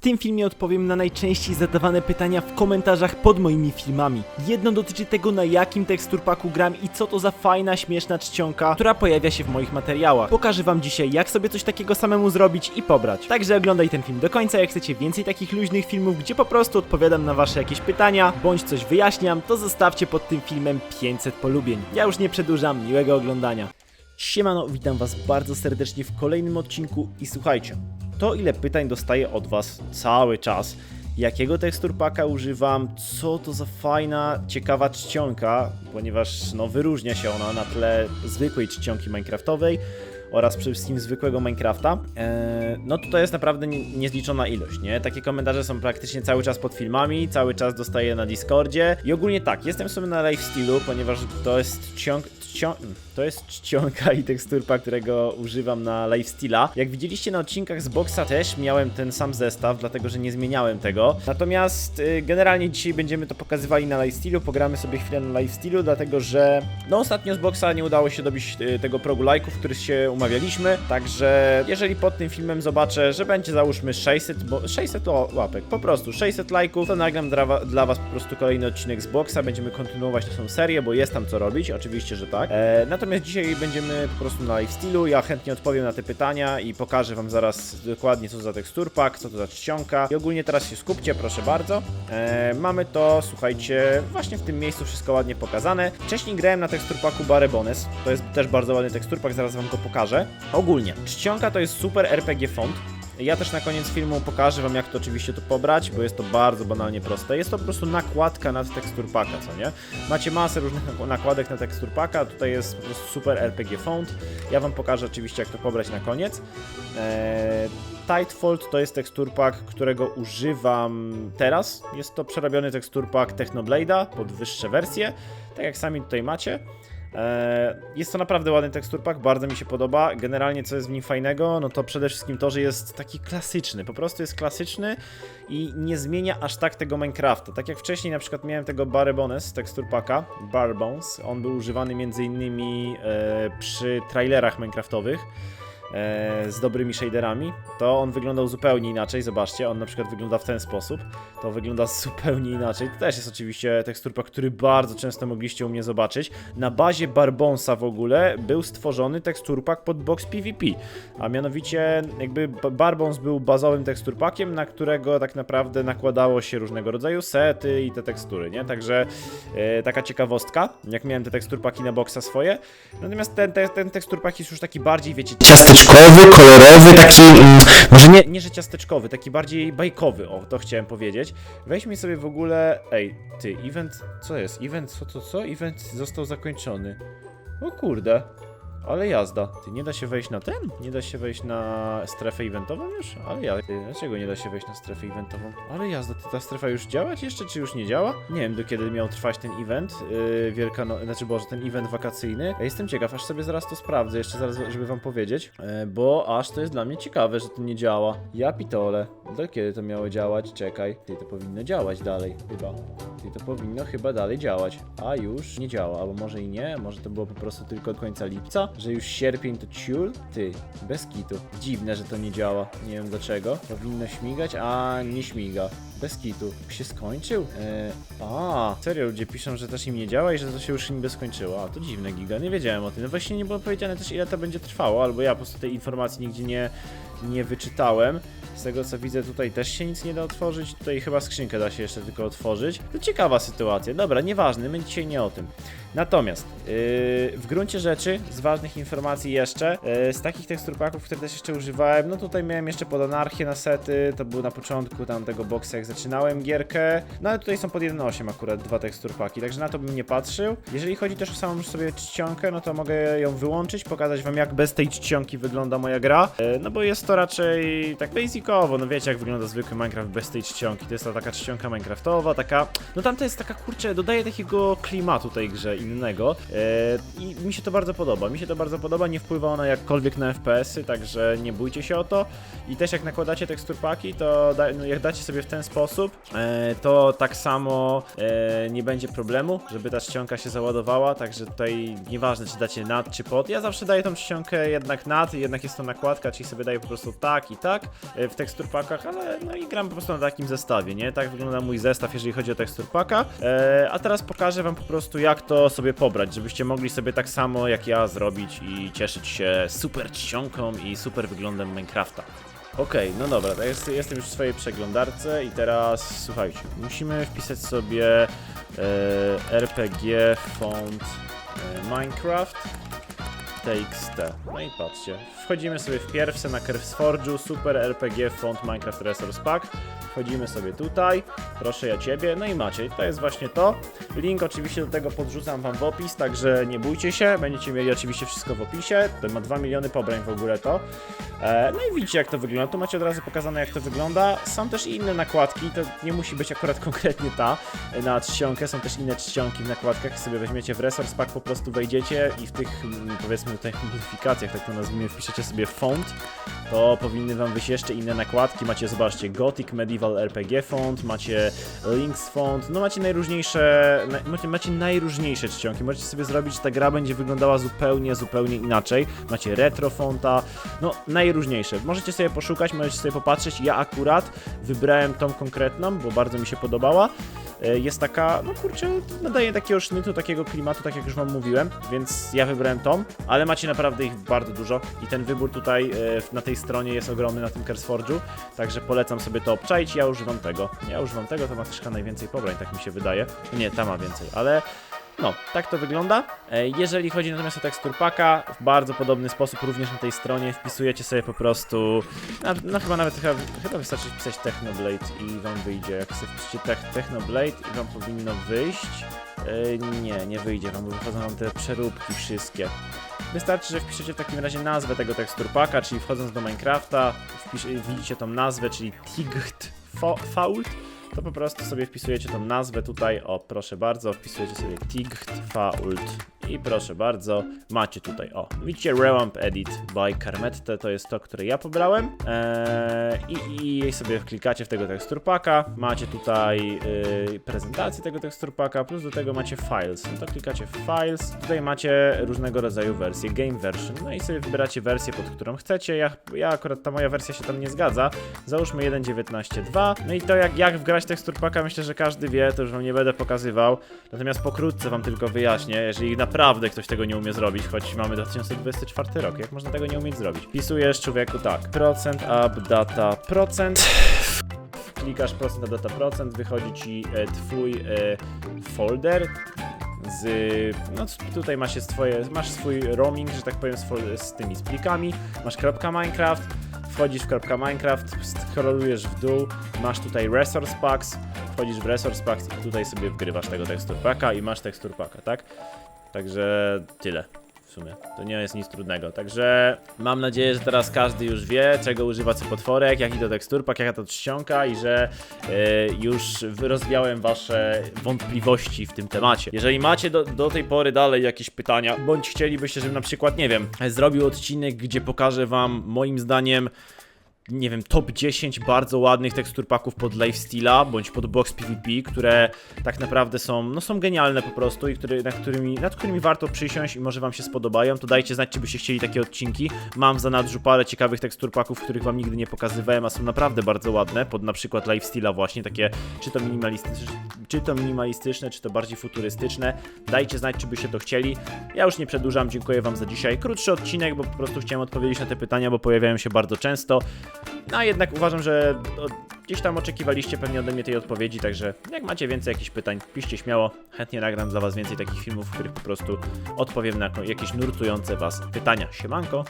W tym filmie odpowiem na najczęściej zadawane pytania w komentarzach pod moimi filmami. Jedno dotyczy tego, na jakim teksturpaku gram i co to za fajna, śmieszna czcionka, która pojawia się w moich materiałach. Pokażę wam dzisiaj, jak sobie coś takiego samemu zrobić i pobrać. Także oglądaj ten film do końca, jak chcecie więcej takich luźnych filmów, gdzie po prostu odpowiadam na wasze jakieś pytania, bądź coś wyjaśniam, to zostawcie pod tym filmem 500 polubień. Ja już nie przedłużam, miłego oglądania. Siemano, witam was bardzo serdecznie w kolejnym odcinku i słuchajcie, to ile pytań dostaję od was cały czas, jakiego teksturpaka używam, co to za fajna, ciekawa czcionka, ponieważ no wyróżnia się ona na tle zwykłej czcionki minecraftowej oraz przede wszystkim zwykłego Minecrafta, eee, no to to jest naprawdę nie- niezliczona ilość, nie? Takie komentarze są praktycznie cały czas pod filmami, cały czas dostaję na Discordzie i ogólnie tak, jestem sobie na lifestylu, ponieważ to jest ciąg... Czcią... To jest czcionka i teksturpa, którego używam na lifestyla. Jak widzieliście na odcinkach z Boxa też miałem ten sam zestaw, dlatego że nie zmieniałem tego. Natomiast y, generalnie dzisiaj będziemy to pokazywali na lifestylu, pogramy sobie chwilę na lifestylu, dlatego że no ostatnio z Boxa nie udało się dobić y, tego progu lajków, który się umawialiśmy, także jeżeli pod tym filmem zobaczę, że będzie załóżmy 600, bo 600 o- łapek, po prostu 600 lajków, to nagram dla was po prostu kolejny odcinek z Boxa, będziemy kontynuować tę serię, bo jest tam co robić, oczywiście, że tak. E, natomiast dzisiaj będziemy po prostu na lifestylu, ja chętnie odpowiem na te pytania i pokażę wam zaraz dokładnie co to za teksturpak, co to za czcionka i ogólnie teraz się skupcie, proszę bardzo. E, mamy to, słuchajcie, właśnie w tym miejscu wszystko ładnie pokazane. Wcześniej grałem na teksturpaku Barebones, to jest też bardzo ładny teksturpak, zaraz wam go pokażę. Ogólnie, czcionka to jest super RPG font, ja też na koniec filmu pokażę wam jak to oczywiście to pobrać, bo jest to bardzo banalnie proste. Jest to po prostu nakładka nad teksturpaka, co nie? Macie masę różnych nak- nakładek na teksturpaka, tutaj jest po prostu super RPG font. Ja wam pokażę oczywiście jak to pobrać na koniec. Eee, Tightfold to jest teksturpak, którego używam teraz. Jest to przerobiony teksturpak Technoblade'a pod wyższe wersje, tak jak sami tutaj macie. Eee, Jest to naprawdę ładny teksturpak, bardzo mi się podoba. Generalnie co jest w nim fajnego, no to przede wszystkim to, że jest taki klasyczny, po prostu jest klasyczny i nie zmienia aż tak tego Minecrafta. Tak jak wcześniej na przykład miałem tego Barebones teksturpaka, Barbones, on był używany m.in. E, przy trailerach Minecraftowych e, z dobrymi shaderami, to on wyglądał zupełnie inaczej. Zobaczcie, on na przykład wygląda w ten sposób. To wygląda zupełnie inaczej. To też jest oczywiście teksturpak, który bardzo często mogliście u mnie zobaczyć. Na bazie Barbonsa w ogóle był stworzony teksturpak pod box PvP, a mianowicie jakby Barbons był bazowym teksturpakiem, na którego tak naprawdę nakładało się różnego rodzaju sety i te tekstury, nie? Także e, taka ciekawostka, jak miałem te teksturpaki na boxa swoje. Natomiast ten, ten, ten teksturpak jest już taki bardziej, wiecie, ciasteczkowy, kolorowy, taki mm, może nie, nie, że ciasteczkowy, taki bardziej bajkowy, o, to chciałem powiedzieć. Weźmy sobie w ogóle, ej, ty, event, co jest? Event, co, to, co? Event został zakończony. O kurde, ale jazda. Ty, nie da się wejść na ten? Nie da się wejść na strefę eventową już? Ale ja, dlaczego nie da się wejść na strefę eventową? Ale jazda, ty, ta strefa już działać jeszcze, czy już nie działa? Nie wiem, do kiedy miał trwać ten event, yy, wielka, no, znaczy Boże, ten event wakacyjny. Ja jestem ciekaw, aż sobie zaraz to sprawdzę, jeszcze zaraz, żeby wam powiedzieć, yy, bo aż to jest dla mnie ciekawe, że to nie działa. Ja pitole, do kiedy to miało działać? Czekaj, ty, to powinno działać dalej, chyba. Ty, to powinno chyba dalej działać, a już nie działa, albo może i nie, może to było po prostu tylko do końca lipca, że już sierpień to ciul? Ty, bez kitu. Dziwne, że to nie działa, nie wiem dlaczego. Powinno śmigać, a nie śmiga. Bez kitu. Się skończył? Eee, a, serio, ludzie piszą, że też im nie działa i że to się już niby skończyło. A, to dziwne, giga, nie wiedziałem o tym. No właśnie nie było powiedziane też ile to będzie trwało, albo ja po prostu tej informacji nigdzie nie, nie wyczytałem. Z tego co widzę tutaj też się nic nie da otworzyć, tutaj chyba skrzynkę da się jeszcze tylko otworzyć. To ciekawa sytuacja, dobra, nieważne, my dzisiaj nie o tym. Natomiast yy, w gruncie rzeczy, z ważnych informacji jeszcze, yy, z takich teksturpaków, które też jeszcze używałem, no tutaj miałem jeszcze pod anarchię na sety, to był na początku tam tego boxa jak zaczynałem gierkę, no ale tutaj są pod 1.8 akurat dwa teksturpaki, także na to bym nie patrzył. Jeżeli chodzi też o samą sobie czcionkę, no to mogę ją wyłączyć, pokazać wam jak bez tej czcionki wygląda moja gra, yy, no bo jest to raczej tak basicowo, no wiecie jak wygląda zwykły Minecraft bez tej czcionki, to jest to taka czcionka Minecraftowa, taka, no tam to jest taka kurczę, dodaje takiego klimatu tej grze innego. E, i mi się to bardzo podoba, mi się to bardzo podoba, nie wpływa ona jakkolwiek na FPS-y, także nie bójcie się o to. I też jak nakładacie teksturpaki, to da, no jak dacie sobie w ten sposób, e, to tak samo e, nie będzie problemu, żeby ta czcionka się załadowała, także tutaj nieważne czy dacie nad czy pod, ja zawsze daję tą czcionkę jednak nad, jednak jest to nakładka, czyli sobie daję po prostu prostu tak i tak e, w teksturpakach, ale no i gram po prostu na takim zestawie, nie? Tak wygląda mój zestaw, jeżeli chodzi o teksturpaka. E, a teraz pokażę wam po prostu jak to sobie pobrać, żebyście mogli sobie tak samo jak ja zrobić i cieszyć się super czcionką i super wyglądem Minecrafta. Okej, no dobra, jest, jestem już w swojej przeglądarce i teraz słuchajcie, musimy wpisać sobie e, RPG font e, Minecraft TXT. No i patrzcie, wchodzimy sobie w pierwsze na CurveSforge'u, Super RPG Font Minecraft Resource Pack. Wchodzimy sobie tutaj, proszę ja ciebie, no i macie, to jest właśnie to. Link oczywiście do tego podrzucam wam w opis, także nie bójcie się, będziecie mieli oczywiście wszystko w opisie. To ma 2 miliony pobrań w ogóle to. E, no i widzicie jak to wygląda, tu macie od razu pokazane jak to wygląda. Są też inne nakładki, to nie musi być akurat konkretnie ta e, na czcionkę, są też inne czcionki w nakładkach, sobie weźmiecie w Resource Pack, po prostu wejdziecie i w tych mm, powiedzmy tutaj modyfikacjach, tak to nazwijmy, wpiszecie sobie font, to powinny wam wyjść jeszcze inne nakładki, macie zobaczcie Gothic Medieval RPG font, macie Links font, no macie najróżniejsze, na, macie, macie najróżniejsze czcionki, możecie sobie zrobić, że ta gra będzie wyglądała zupełnie, zupełnie inaczej, macie retro fonta, no najróżniejsze, możecie sobie poszukać, możecie sobie popatrzeć, ja akurat wybrałem tą konkretną, bo bardzo mi się podobała, jest taka, no kurczę, nadaje takiego sznytu, takiego klimatu, tak jak już wam mówiłem, więc ja wybrałem tą, ale macie naprawdę ich bardzo dużo i ten wybór tutaj e, na tej stronie jest ogromny na tym CurseForge'u, także polecam sobie to obczaić, ja używam tego, ja używam tego, to ma też chyba najwięcej pobrań, tak mi się wydaje, nie, ta ma więcej, ale no, tak to wygląda. E, Jeżeli chodzi natomiast o teksturpaka, w bardzo podobny sposób również na tej stronie wpisujecie sobie po prostu, no, no chyba nawet chyba, chyba wystarczy wpisać Technoblade i wam wyjdzie. Jak sobie wpiszecie tech, Technoblade i wam powinno wyjść. E, nie, nie wyjdzie wam, bo wychodzą wam te przeróbki wszystkie. Wystarczy, że wpiszecie w takim razie nazwę tego teksturpaka, czyli wchodząc do Minecrafta, wpisz, widzicie tą nazwę, czyli Tigcht Fa- Fault to po prostu sobie wpisujecie tą nazwę tutaj, o proszę bardzo, wpisujecie sobie Tigcht Fault i proszę bardzo, macie tutaj, o, widzicie Rewamp Edit by Carmette, to jest to, które ja pobrałem. Eee, i, i sobie klikacie w tego teksturpaka, macie tutaj yy, prezentację tego teksturpaka, plus do tego macie Files, no to klikacie w Files, tutaj macie różnego rodzaju wersje, Game Version, no i sobie wybieracie wersję, pod którą chcecie, ja, ja akurat ta moja wersja się tam nie zgadza, załóżmy 1.19.2, no i to jak, jak wgrać teksturpaka? Myślę, że każdy wie, to już wam nie będę pokazywał, natomiast pokrótce wam tylko wyjaśnię, jeżeli naprawdę ktoś tego nie umie zrobić, choć mamy 2024 rok, jak można tego nie umieć zrobić? Wpisujesz człowieku tak, procent up data procent, klikasz procent up data procent, wychodzi ci e, twój e, folder, z, no tutaj masz, jest twoje, masz swój roaming, że tak powiem, z, z tymi z plikami, masz kropka Minecraft, wchodzisz w kropka Minecraft, scrollujesz w dół, masz tutaj resource packs, wchodzisz w resource packs i tutaj sobie wgrywasz tego tekstur packa i masz tekstur packa, tak? Także tyle. W sumie. To nie jest nic trudnego. Także mam nadzieję, że teraz każdy już wie, czego używa co potworek, jaki to teksturpak, jaka to czcionka i że e, już rozwiałem wasze wątpliwości w tym temacie. Jeżeli macie do, do tej pory dalej jakieś pytania, bądź chcielibyście, żebym na przykład, nie wiem, zrobił odcinek, gdzie pokażę wam moim zdaniem nie wiem, top 10 bardzo ładnych teksturpaków pod Lifesteala bądź pod Box PvP, które tak naprawdę są, no są genialne po prostu i który, nad, którymi, nad którymi warto przysiąść i może wam się spodobają, to dajcie znać, czy byście chcieli takie odcinki. Mam w zanadrzu parę ciekawych teksturpaków, których wam nigdy nie pokazywałem, a są naprawdę bardzo ładne, pod na przykład Lifesteala właśnie, takie czy to minimalistyczne, czy to minimalistyczne, czy to bardziej futurystyczne. Dajcie znać, czy byście to chcieli. Ja już nie przedłużam, dziękuję wam za dzisiaj. Krótszy odcinek, bo po prostu chciałem odpowiedzieć na te pytania, bo pojawiają się bardzo często. No a jednak uważam, że o, gdzieś tam oczekiwaliście pewnie ode mnie tej odpowiedzi, także jak macie więcej jakichś pytań, piszcie śmiało, chętnie nagram dla was więcej takich filmów, w których po prostu odpowiem na jakieś nurtujące was pytania. Siemanko!